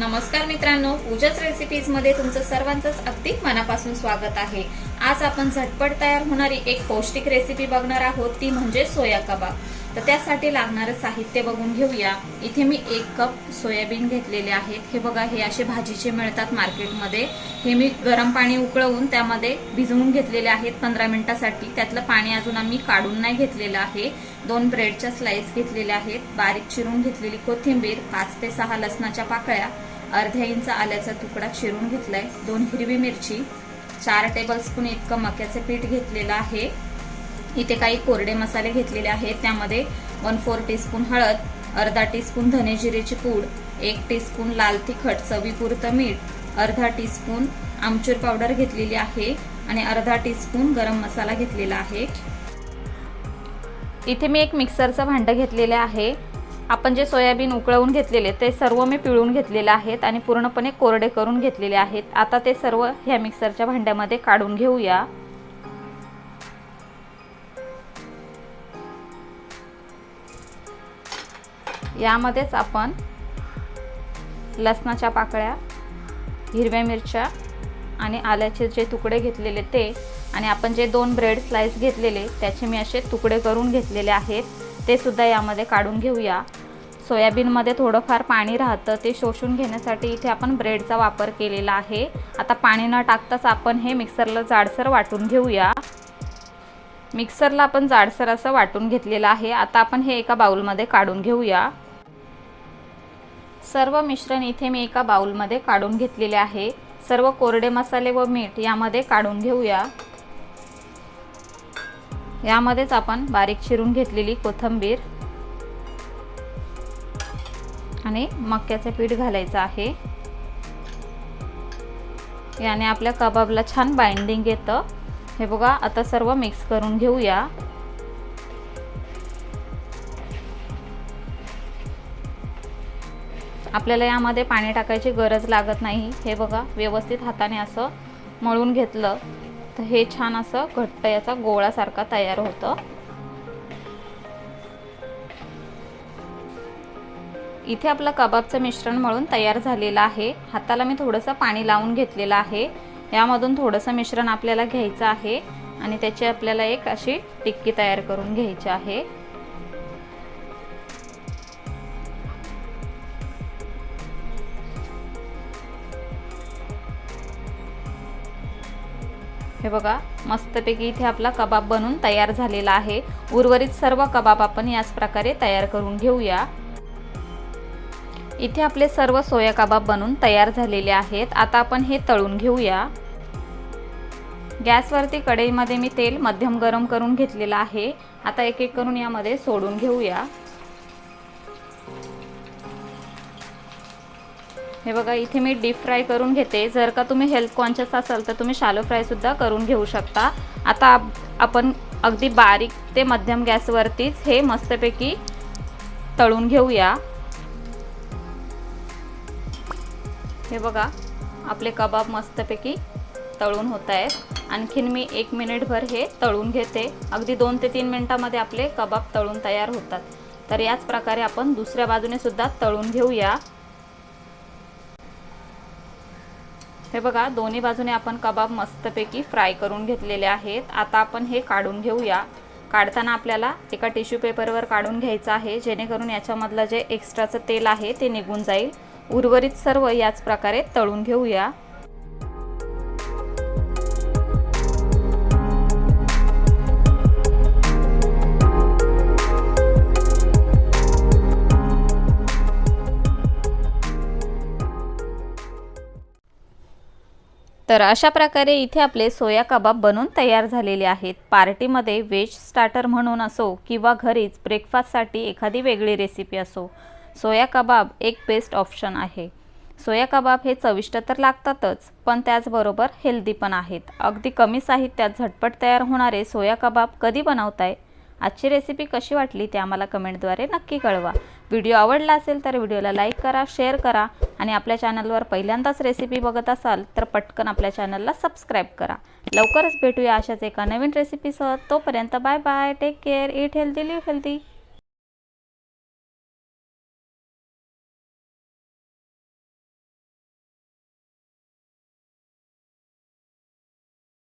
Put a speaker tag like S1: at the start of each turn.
S1: नमस्कार मित्रांनो पूजाच रेसिपीजमध्ये तुमचं सर्वांचंच अगदी मनापासून स्वागत आहे. आज आपण झटपट तयार होणारी एक पौष्टिक रेसिपी बघणार आहोत ती म्हणजे सोया कबाब. तर त्यासाठी लागणारं साहित्य बघून घेऊया. इथे मी एक कप सोयाबीन घेतलेले आहेत. हे बघा हे असे भाजीचे मिळतात मार्केटमध्ये. हे मी गरम पाणी उकळवून त्यामध्ये भिजवून घेतलेले आहेत पंधरा मिनिटासाठी. त्यातलं पाणी अजून आम्ही काढून नाही घेतलेलं आहे. दोन ब्रेडच्या स्लाइस घेतलेल्या आहेत. बारीक चिरून घेतलेली कोथिंबीर पाच ते सहा लसणाच्या पाकळ्या अर्ध्या इंच आल्याचा तुकडा चिरून घेतलाय. दोन हिरवी मिरची चार टेबलस्पून इतकं मक्याचं पीठ घेतलेलं आहे. इथे काही कोरडे मसाले घेतलेले आहेत. त्यामध्ये वन फोर टीस्पून हळद अर्धा टीस्पून धनेजिरेची पूड एक टीस्पून लाल तिखट चवीपुरतं मीठ अर्धा टीस्पून आमचूर पावडर घेतलेली आहे आणि अर्धा टीस्पून गरम मसाला घेतलेला आहे. इथे मी एक मिक्सरचं भांडं घेतलेलं आहे. आपण जे सोयाबीन उकळवून घेतलेले ते सर्व मी पिळून घेतलेले आहेत आणि पूर्णपणे कोरडे करून घेतलेले आहेत. आता ते सर्व ह्या मिक्सरच्या भांड्यामध्ये काढून घेऊया. यामध्येच आपण लसणाच्या पाकळ्या हिरव्या मिरच्या आणि आल्याचे जे तुकडे घेतलेले ते आणि आपण जे दोन ब्रेड स्लाइस घेतलेले त्याचे मी असे तुकडे करून घेतलेले आहेत. ते सुद्धा यामध्ये काढून घेऊया. सोयाबीनमध्ये थोडंफार पाणी राहतं ते शोषून घेण्यासाठी इथे आपण ब्रेडचा वापर केलेला आहे. आता पाणी न टाकताच आपण हे मिक्सरला जाडसर वाटून घेऊया. मिक्सरला आपण जाडसर असं वाटून घेतलेलं आहे. आता आपण हे एका बाउलमध्ये काढून घेऊया. सर्व मिश्रण इथे मी एका बाउलमध्ये काढून घेतलेले आहे. सर्व कोरडे मसाले व मीठ यामध्ये काढून घेऊया. यामध्येच आपण बारीक चिरून घेतलेली कोथंबीर. आणि मक्याचं पीठ घालायचं आहे. याने आपल्या कबाबला छान बाइंडिंग येतं. हे बघा आता सर्व मिक्स करून घेऊया. आपल्याला यामध्ये पाणी टाकायची गरज लागत नाही. हे बघा व्यवस्थित हाताने असं मळून घेतलं. तर हे छान असं घट्ट याचा गोळासारखा तयार होतं. इथे आपलं कबाबचं मिश्रण मळून तयार झालेलं आहे. हाताला मी थोडंसं पाणी लावून घेतलेलं आहे. यामधून थोडंसं मिश्रण आपल्याला घ्यायचं आहे आणि त्याची आपल्याला एक अशी टिक्की तयार करून घ्यायची आहे. हे बघा मस्तपैकी इथे आपला कबाब बनून तयार झालेला आहे. उर्वरित सर्व कबाब आपण याच प्रकारे तयार करून घेऊया. इथे आपले सर्व सोया कबाब बनून तयार झालेले आहेत. आता आपण हे तळून घेऊया. गॅसवरती कढईमध्ये मी तेल मध्यम गरम करून घेतलेलं आहे. आता एक एक करून यामध्ये सोडून घेऊया. हे बघा इथे मी डीप फ्राय करून घेते. जर का तुम्ही हेल्थ कॉन्शियस असाल तर तुम्ही शालो फ्रायसुद्धा करून घेऊ शकता. आता आपण अगदी बारीक ते मध्यम गॅसवरतीच हे मस्तपैकी तळून घेऊया. हे बघा आपले कबाब मस्तपैकी तळून होत आहेत आणखीन मी एक मिनिटभर हे तळून घेते. अगदी दोन ते तीन मिनटामध्ये आपले कबाब तळून तयार होतात. तर याच प्रकारे आपण दुसऱ्या बाजूने सुद्धा तळून घेऊया. हे बघा दोन्ही बाजूने आपण कबाब मस्तपैकी फ्राय करून घेतलेले आहेत. आता आपण हे काढून घेऊया. काढताना आपल्याला एका टिश्यू पेपरवर काढून घ्यायचं आहे जेणेकरून याच्यामधलं जे एक्स्ट्राचं तेल आहे ते निघून जाईल. उर्वरित सर्व याच प्रकारे तळून घेऊया. तर अशा प्रकारे इथे आपले सोया कबाब बनून तयार झालेले आहेत. पार्टीमध्ये व्हेज स्टार्टर म्हणून असो किंवा घरीच ब्रेकफास्टसाठी एखादी वेगळी रेसिपी असो. सोया कबाब एक बेस्ट ऑप्शन आहे. सोया कबाब हे चविष्ट तर लागतातच पण त्याचबरोबर हेल्दी पण आहेत. अगदी कमी साहित्यात झटपट तयार होणारे सोया कबाब कधी बनवताय? आजची रेसिपी कशी वाटली ते आम्हाला कमेंटद्वारे नक्की कळवा. व्हिडिओ आवडला असेल तर व्हिडिओला लाईक करा शेअर करा आणि आपल्या चॅनलवर पहिल्यांदाच रेसिपी बघत असाल तर पटकन आपल्या चॅनलला सबस्क्राईब करा. लवकरच भेटूया अशाच एका नवीन रेसिपीसह तोपर्यंत bye bye take care eat healthy live healthy